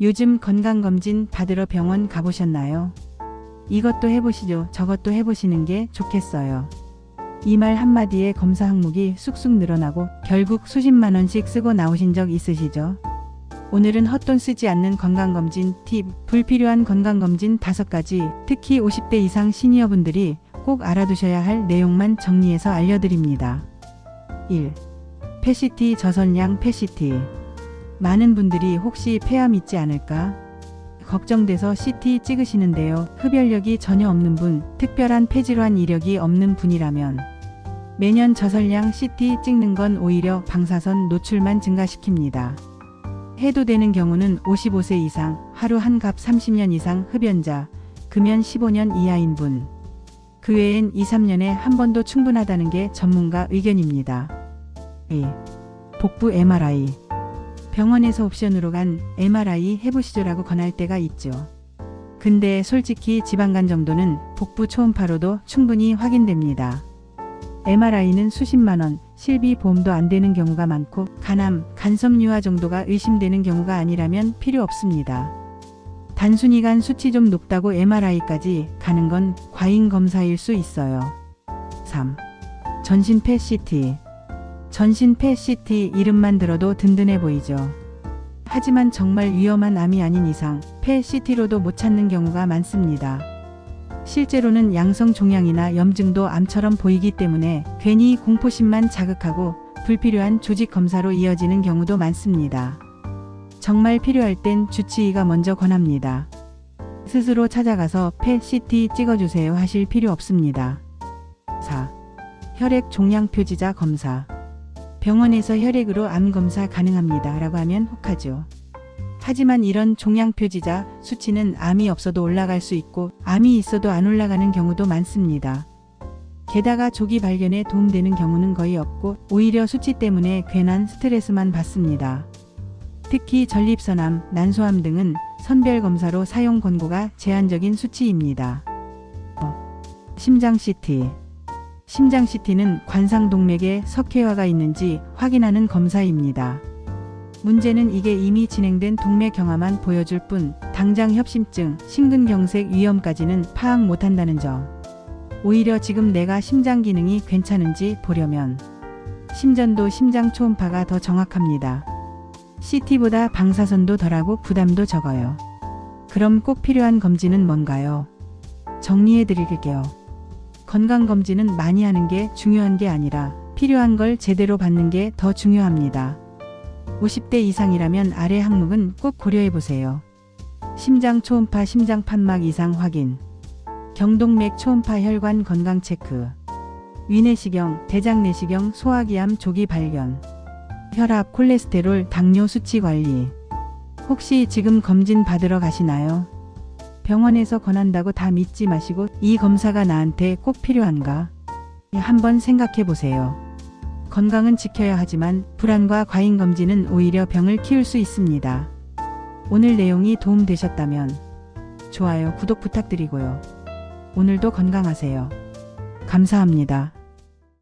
요즘 건강검진 받으러 병원 가보셨나요? 이것도 해보시죠. 저것도 해보시는 게 좋겠어요. 이 말 한마디에 검사 항목이 쑥쑥 늘어나고 결국 수십만 원씩 쓰고 나오신 적 있으시죠? 오늘은 헛돈 쓰지 않는 건강검진 팁, 불필요한 건강검진 5가지, 특히 50대 이상 시니어분들이 꼭 알아두셔야 할 내용만 정리해서 알려드립니다. 1. 페시티 저선량 페시티. 많은 분들이 혹시 폐암 있지 않을까? 걱정돼서 CT 찍으시는데요. 흡혈력이 전혀 없는 분, 특별한 폐질환 이력이 없는 분이라면 매년 저설량 CT 찍는 건 오히려 방사선 노출만 증가시킵니다. 해도 되는 경우는 55세 이상, 하루 한 갑 30년 이상 흡연자, 금연 15년 이하인 분. 그 외엔 2, 3년에 한 번도 충분하다는 게 전문가 의견입니다. 2. 복부 MRI. 병원에서 옵션으로 간 MRI 해보시죠라고 권할 때가 있죠. 근데 솔직히 지방간 정도는 복부 초음파로도 충분히 확인됩니다. MRI는 수십만 원, 실비 보험도 안 되는 경우가 많고 간암, 간섭유화 정도가 의심되는 경우가 아니라면 필요 없습니다. 단순히 간 수치 좀 높다고 MRI까지 가는 건 과잉 검사일 수 있어요. 3. 전신 펫 CT. 전신 펫 CT 이름만 들어도 든든해 보이죠. 하지만 정말 위험한 암이 아닌 이상 펫 CT로도 못 찾는 경우가 많습니다. 실제로는 양성 종양이나 염증도 암처럼 보이기 때문에 괜히 공포심만 자극하고 불필요한 조직 검사로 이어지는 경우도 많습니다. 정말 필요할 땐 주치의가 먼저 권합니다. 스스로 찾아가서 펫 CT 찍어주세요 하실 필요 없습니다. 4. 혈액 종양 표지자 검사. 병원에서 혈액으로 암 검사 가능합니다. 라고 하면 혹하죠. 하지만 이런 종양 표지자 수치는 암이 없어도 올라갈 수 있고 암이 있어도 안 올라가는 경우도 많습니다. 게다가 조기 발견에 도움되는 경우는 거의 없고 오히려 수치 때문에 괜한 스트레스만 받습니다. 특히 전립선암, 난소암 등은 선별 검사로 사용 권고가 제한적인 수치입니다. 어, 심장 CT 심장 CT는 관상동맥에 석회화가 있는지 확인하는 검사입니다. 문제는 이게 이미 진행된 동맥 경화만 보여줄 뿐 당장 협심증, 심근경색 위험까지는 파악 못한다는 점. 오히려 지금 내가 심장 기능이 괜찮은지 보려면 심전도 심장 초음파가 더 정확합니다. CT보다 방사선도 덜하고 부담도 적어요. 그럼 꼭 필요한 검진은 뭔가요? 정리해 드릴게요. 건강검진은 많이 하는 게 중요한 게 아니라 필요한 걸 제대로 받는 게 더 중요합니다. 50대 이상이라면 아래 항목은 꼭 고려해 보세요. 심장 초음파 심장 판막 이상 확인. 경동맥 초음파 혈관 건강 체크. 위내시경, 대장 내시경, 소화기암 조기 발견. 혈압, 콜레스테롤, 당뇨 수치 관리. 혹시 지금 검진 받으러 가시나요? 병원에서 권한다고 다 믿지 마시고 이 검사가 나한테 꼭 필요한가? 한번 생각해 보세요. 건강은 지켜야 하지만 불안과 과잉 검진은 오히려 병을 키울 수 있습니다. 오늘 내용이 도움되셨다면 좋아요, 구독 부탁드리고요. 오늘도 건강하세요. 감사합니다.